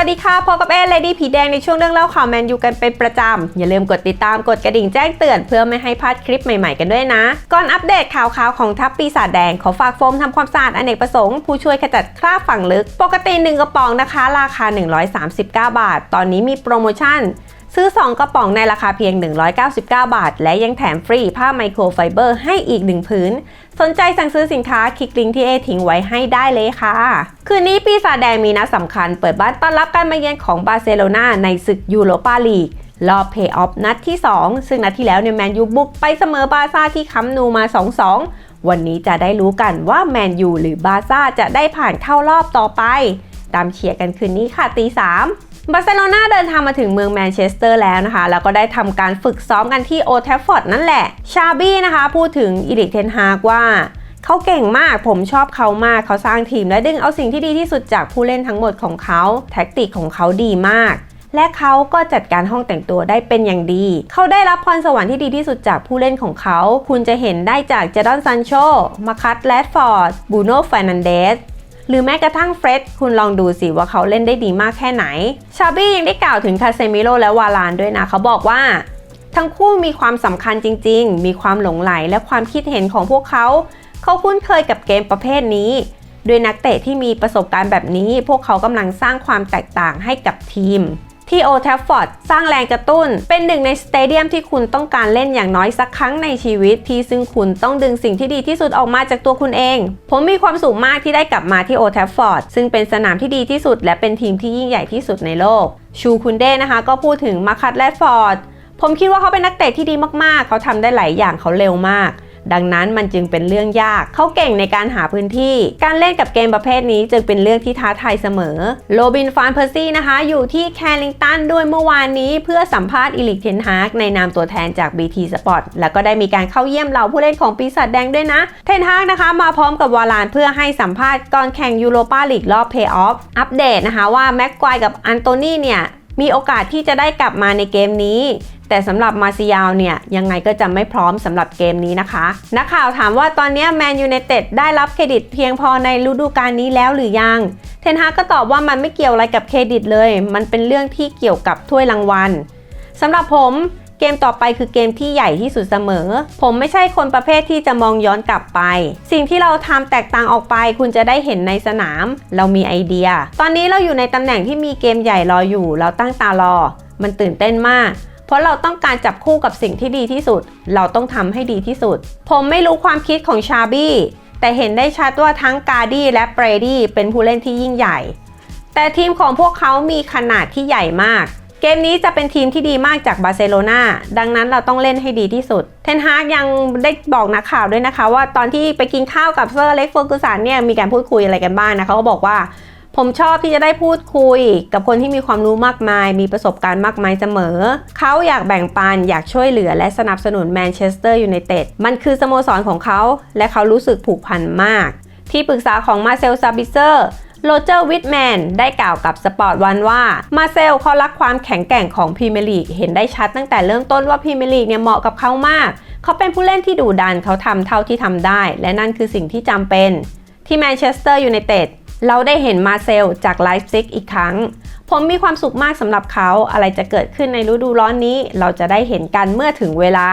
วัสดีค่ะพบกับเอเลดี้ผีแดงในช่วงเรื่องเล่าข่าวแมนยูกันเป็นประจำ อย่าลืมกดติดตามกดกระดิ่งแจ้งเตือนเพื่อไม่ให้พลาดคลิปใหม่ๆกันด้วยนะ ก่อนอัปเดตข่าวๆของทัพปีศาจแดง ขอฝากโฟมทำความสะอาดอเนกประสงค์ ผู้ช่วยขจัดคราบฝังลึก ปกติ 1 กระป๋องนะคะ ราคา 139 บาท ตอนนี้มีโปรโมชั่น ซื้อ 2 กระป๋องในราคาเพียง 199 บาท และยังแถมฟรีผ้าไมโครไฟเบอร์ให้อีก1ผืน สนใจสั่งซื้อสินค้าคลิกลิงก์ที่เอทิ้งไว้ให้ได้เลยค่ะ คืนนี้ปีศาจแดงมีนัดสำคัญเปิดบ้านต้อนรับการมาเยือนของบาร์เซโลนาในศึกยูโรปาลีกรอบเพย์ออฟนัดที่ 2 ซึ่งนัดที่แล้วเนี่ยแมนยูบุกไปเสมอบาซ่าที่คัมนูมา 2-2 วันนี้จะได้รู้กันว่าแมนยูหรือบาซ่าจะได้ผ่านเข้ารอบต่อไป ตามเชียร์กันคืนนี้ค่ะตีสามบาร์เซโลนาเดินทางมาถึงเมืองแมนเชสเตอร์แล้วนะคะ แล้วก็ได้ทำการฝึกซ้อมกันที่โอแทฟฟอร์ดนั่นแหละ ชาบี้นะคะ พูดถึงอีริกเทนฮากว่าเขาเก่งมาก ผมชอบเขามาก เขาสร้างทีมและดึงเอาสิ่งที่ดีที่สุดจากผู้เล่นทั้งหมดของเขา แท็กติกของเขาดีมาก และเขาก็จัดการห้องแต่งตัวได้เป็นอย่างดี เขาได้รับพรสวรรค์ที่ดีที่สุดจากผู้เล่นของเขา คุณจะเห็นได้จากเจดอนซันโชมาคัตแรดฟอร์ด บูโน่ฟ r นันเดส หรือแม้กระทั่งเฟร็ดคุณลองดูสิว่าเขาเล่นได้ดีมากแค่ไหน ชาบี้ยังได้กล่าวถึงคาเซมิโลและวาลานด้วยนะ เขาบอกว่าทั้งคู่มีความสำคัญจริง ๆ มีความหลงไหลและความคิดเห็นของพวกเขา เขาคุ้นเคยกับเกมประเภทนี้ด้วยนักเตะที่มีประสบการณ์แบบนี้ พวกเขากำลังสร้างความแตกต่างให้กับทีม ที่โอ t ทฟฟอร์ดสร้างแรงกระตุ้น เป็นหนึ่งในสเตเดียมที่คุณต้องการเล่นอย่างน้อยสักครั้งในชีวิต ที่ซึ่งคุณต้องดึงสิ่งที่ดีที่สุดออกมาจากตัวคุณเอง ผมมีความสุขมากที่ได้กลับมาที่โอ t ทฟฟอร์ดซึ่งเป็นสนามที่ดีที่สุด และเป็นทีมที่ยิ่งใหญ่ที่สุดในโลก ชูคุนเด้นะคะ ก็พูดถึงมาคัตแรดฟอร์ดผมคิดว่าเขาเป็นนักเตะที่ดีมากๆ เขาทำได้หลายอย่างเขาเร็วมาก ดังนั้นมันจึงเป็นเรื่องยาก เขาเก่งในการหาพื้นที่ การเล่นกับเกมประเภทนี้จึงเป็นเรื่องที่ท้าทายเสมอ โรบินฟานเพอร์ซี่นะคะ อยู่ที่แคลิงตันด้วยเมื่อวานนี้ เพื่อสัมภาษณ์อิลิกเทนฮากในนามตัวแทนจาก BT Sport แล้วก็ได้มีการเข้าเยี่ยมเหล่าผู้เล่นของปีศาจแดงด้วยนะ เทนฮากนะคะ มาพร้อมกับวาลานเพื่อให้สัมภาษณ์ก่อนแข่งยูโรปาลีกรอบเพย์ออฟ อัปเดตนะคะว่าแม็กควายกับอันโตนีเนี่ย มีโอกาสที่จะได้กลับมาในเกมนี้ แต่สำหรับมาซิยาวเนี่ยยังไงก็จะไม่พร้อมสำหรับเกมนี้นะคะ นักข่าวถามว่าตอนนี้แมนยูไนเต็ดได้รับเครดิตเพียงพอในฤดูกาลนี้แล้วหรือยัง เทนฮากก็ตอบว่ามันไม่เกี่ยวอะไรกับเครดิตเลย มันเป็นเรื่องที่เกี่ยวกับถ้วยรางวัลสำหรับผม เกมต่อไปคือเกมที่ใหญ่ที่สุดเสมอ ผมไม่ใช่คนประเภทที่จะมองย้อนกลับไป สิ่งที่เราทำแตกต่างออกไป คุณจะได้เห็นในสนาม เรามีไอเดีย ตอนนี้เราอยู่ในตำแหน่งที่มีเกมใหญ่รออยู่ เราตั้งตารอ มันตื่นเต้นมากเพราะเราต้องการจับคู่กับสิ่งที่ดีที่สุด เราต้องทำให้ดีที่สุด ผมไม่รู้ความคิดของชาบี้ แต่เห็นได้ชัดว่าทั้งกาดี้และเบรดี้เป็นผู้เล่นที่ยิ่งใหญ่ แต่ทีมของพวกเขามีขนาดที่ใหญ่มาก เกมนี้จะเป็นทีมที่ดีมากจากบาร์เซโลนาดังนั้นเราต้องเล่นให้ดีที่สุด เทนฮากยังได้บอกนักข่าวด้วยนะคะ ว่าตอนที่ไปกินข้าวกับเซอร์เล็กเฟอร์กูสันเนี่ยมีการพูดคุยอะไรกันบ้างนะเขาก็บอกว่า ผมชอบที่จะได้พูดคุย กับคนที่มีความรู้มากมาย มีประสบการณ์มากมายเสมอ เขาอยากแบ่งปันอยากช่วยเหลือและสนับสนุนแมนเชสเตอร์ยูไนเต็ดมันคือสโมสรของเขา และเขารู้สึกผูกพันมาก ที่ปรึกษาของมาเซลซาบิเซอร์ โรเจอร์วิทแมนได้กล่าวกับสปอร์ตวันว่า มาเซลเขารักความแข็งแกร่งของพรีเมียร์ลีกเห็นได้ชัดตั้งแต่เริ่มต้นว่าพรีเมียร์ลีกเนี่ยเหมาะกับเขามาก เขาเป็นผู้เล่นที่ดุดันเขาทำเท่าที่ทำได้ และนั่นคือสิ่งที่จำเป็น ที่แมนเชสเตอร์ยูไนเต็ดเราได้เห็นมาเซลจากไลฟ์ซิกอีกครั้ง ผมมีความสุขมากสำหรับเขาอะไรจะเกิดขึ้นในฤดูร้อนนี้ เราจะได้เห็นกันเมื่อถึงเวลา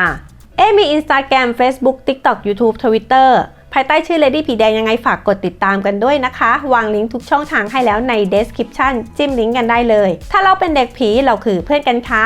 เอ๊มี Instagram Facebook TikTok YouTube Twitter ภายใต้ชื่อ Lady ผีแดงยังไงฝากกดติดตามกันด้วยนะคะ วางลิงก์ทุกช่องทางให้แล้วใน description จิ้มลิงก์กันได้เลย ถ้าเราเป็นเด็กผีเราคือเพื่อนกันค่ะ